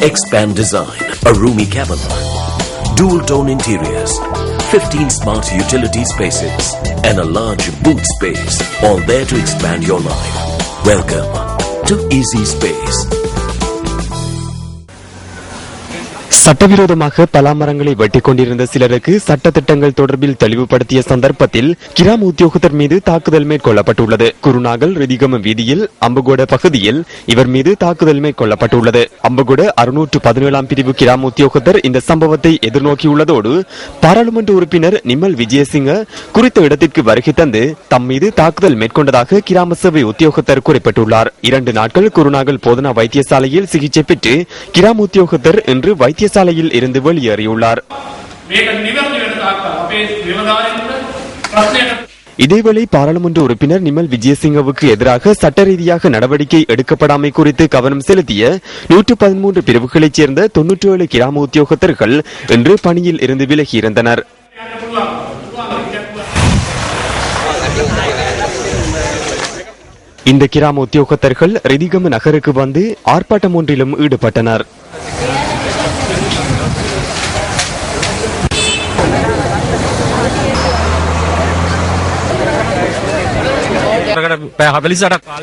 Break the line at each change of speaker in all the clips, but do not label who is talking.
Expand design, a roomy cabin, dual tone interiors, 15 smart utility spaces, and a large boot space, all there to expand your life. Welcome to Easy Space.
சட்டவிரோதமாக பலாமரங்களை வெட்டிக் கொண்டிருந்த சிலருக்கு சட்டத்திட்டங்கள் தொடர்பில் தெளிவுபடுத்திய சந்தர்ப்பத்தில் கிராம உத்தியோகத்தர் மீது தாக்குதல் மேற்கொள்ளப்பட்டுள்ளது. குருநாகல் ரிதிகம வீதியில் அம்புகோட பகுதியில் இவர் மீது தாக்குதல் மேற்கொள்ளப்பட்டுள்ளது. அம்புகோட அறுநூற்று பதினேழாம் பிரிவு கிராம உத்தியோகத்தர் இந்த சம்பவத்தை எதிர்நோக்கியுள்ளதோடு பாராளுமன்ற உறுப்பினர் நிமல் விஜயசிங்க குறித்த இடத்திற்கு வருகை தந்து தம் மீது தாக்குதல் மேற்கொண்டதாக கிராம சபை உத்தியோகத்தர் குறிப்பிட்டுள்ளார். இரண்டு நாட்கள் குருநாகல் போதனா வைத்தியசாலையில் சிகிச்சை பெற்று கிராம உத்தியோகத்தர் இன்று வைத்தியசாலையில் இருந்து வெளியேறியுள்ளார். இதேவேளை பாராளுமன்ற உறுப்பினர் நிமல் விஜயசிங்கவுக்கு எதிராக சட்ட ரீதியாக நடவடிக்கை எடுக்கப்படாமை குறித்து கவனம் செலுத்திய நூற்று பதிமூன்று பிரிவுகளைச் சேர்ந்த தொன்னூற்றி ஏழு கிராம உத்தியோகத்தர்கள் இன்று பணியில் இருந்து விலகியிருந்தனர். இந்த கிராம உத்தியோகத்தர்கள் ரிதிகம நகருக்கு வந்து ஆர்ப்பாட்டம் ஒன்றிலும் ஈடுபட்டனர். どうぞ。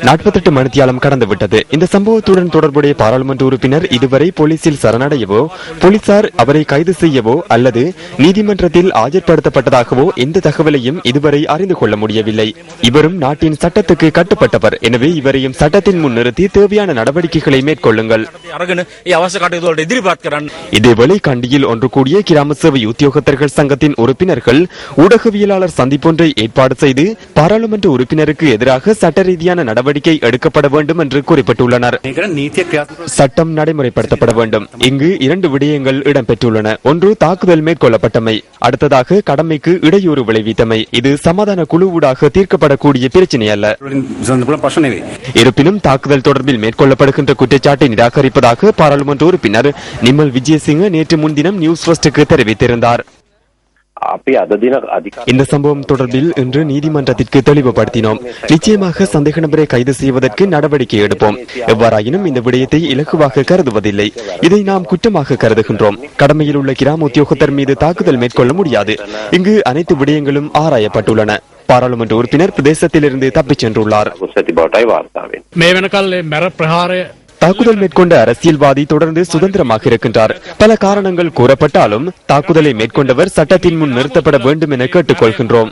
நாற்பத்தெட்டு மணித்தியாலம் கடந்து விட்டது இந்த சம்பவத்துடன் தொடர்புடைய பாராளுமன்ற உறுப்பினர் இதுவரை போலீசில் சரணடையவோ போலீசார் அவரை கைது செய்யவோ அல்லது நீதிமன்றத்தில் ஆஜர்படுத்தப்பட்டதாகவோ எந்த தகவலையும் இதுவரை அறிந்து கொள்ள முடியவில்லை. இவரும் நாட்டின் சட்டத்துக்கு கட்டுப்பட்டவர். எனவே இவரையும் சட்டத்தின் முன் நிறுத்தி தேவையான நடவடிக்கைகளை மேற்கொள்ளுங்கள். இதேவேளை கண்டியில் ஒன்று கூடிய கிராம சேவை உத்தியோகத்தர்கள் சங்கத்தின் உறுப்பினர்கள் ஊடகவியலாளர் சந்திப்பொன்றை ஏற்பாடு செய்து பாராளுமன்ற உறுப்பினருக்கு எதிராக சட்ட ரீதியான நடவடிக்கை எடுக்கப்பட வேண்டும் என்று குறிப்பிட்டுள்ளனர். சட்டம் நடைமுறைப்படுத்தப்பட வேண்டும். இங்கு இரண்டு விடயங்கள் இடம்பெற்றுள்ளன. ஒன்று தாக்குதல் மேற்கொள்ளப்பட்டமை. அடுத்ததாக கடமைக்கு இடையூறு விளைவித்தமை. இது சமாதான குழுவூடாக தீர்க்கப்படக்கூடிய பிரச்சினை அல்ல. இருப்பினும் தாக்குதல் தொடர்பில் மேற்கொள்ளப்படுகின்ற குற்றச்சாட்டை நிராகரிப்பதாக பாராளுமன்ற உறுப்பினர் நிமல் விஜயசிங்க நேற்று முன்தினம் நியூஸ் ஃபர்ஸ்டுக்கு தெரிவித்திருந்தார். இந்த சம்பவம் தொடர்பில் இன்று நீதிமன்றத்திற்கு தெளிவுபடுத்தினோம் நிச்சயமாக சந்தேக நபரை கைது செய்வதற்கு நடவடிக்கை எடுப்போம் எவ்வாறாயினும் இந்த விடயத்தை இலகுவாக கருதுவதில்லை இதை நாம் குற்றமாக கருதுகின்றோம் கடமையில் உள்ள கிராம உத்தியோகத்தர் மீது தாக்குதல் மேற்கொள்ள முடியாது இங்கு அனைத்து விடயங்களும் ஆராயப்பட்டுள்ளன பாராளுமன்ற உறுப்பினர் பிரதேசத்திலிருந்து தப்பிச் சென்றுள்ளார்
ගොස් ඇති බවටයි වාර්තාවෙන්.
මේ වෙනකල් ඒ මැර ප්‍රහාරය
தாக்குதல் மேற்கொண்ட அரசியல்வாதி தொடர்ந்து சுதந்திரமாக இருக்கின்றார். பல காரணங்கள் கூறப்பட்டாலும் தாக்குதலை மேற்கொண்டவர் சட்டத்தின் முன் நிறுத்தப்பட வேண்டும் என கேட்டுக்கொள்கின்றோம்.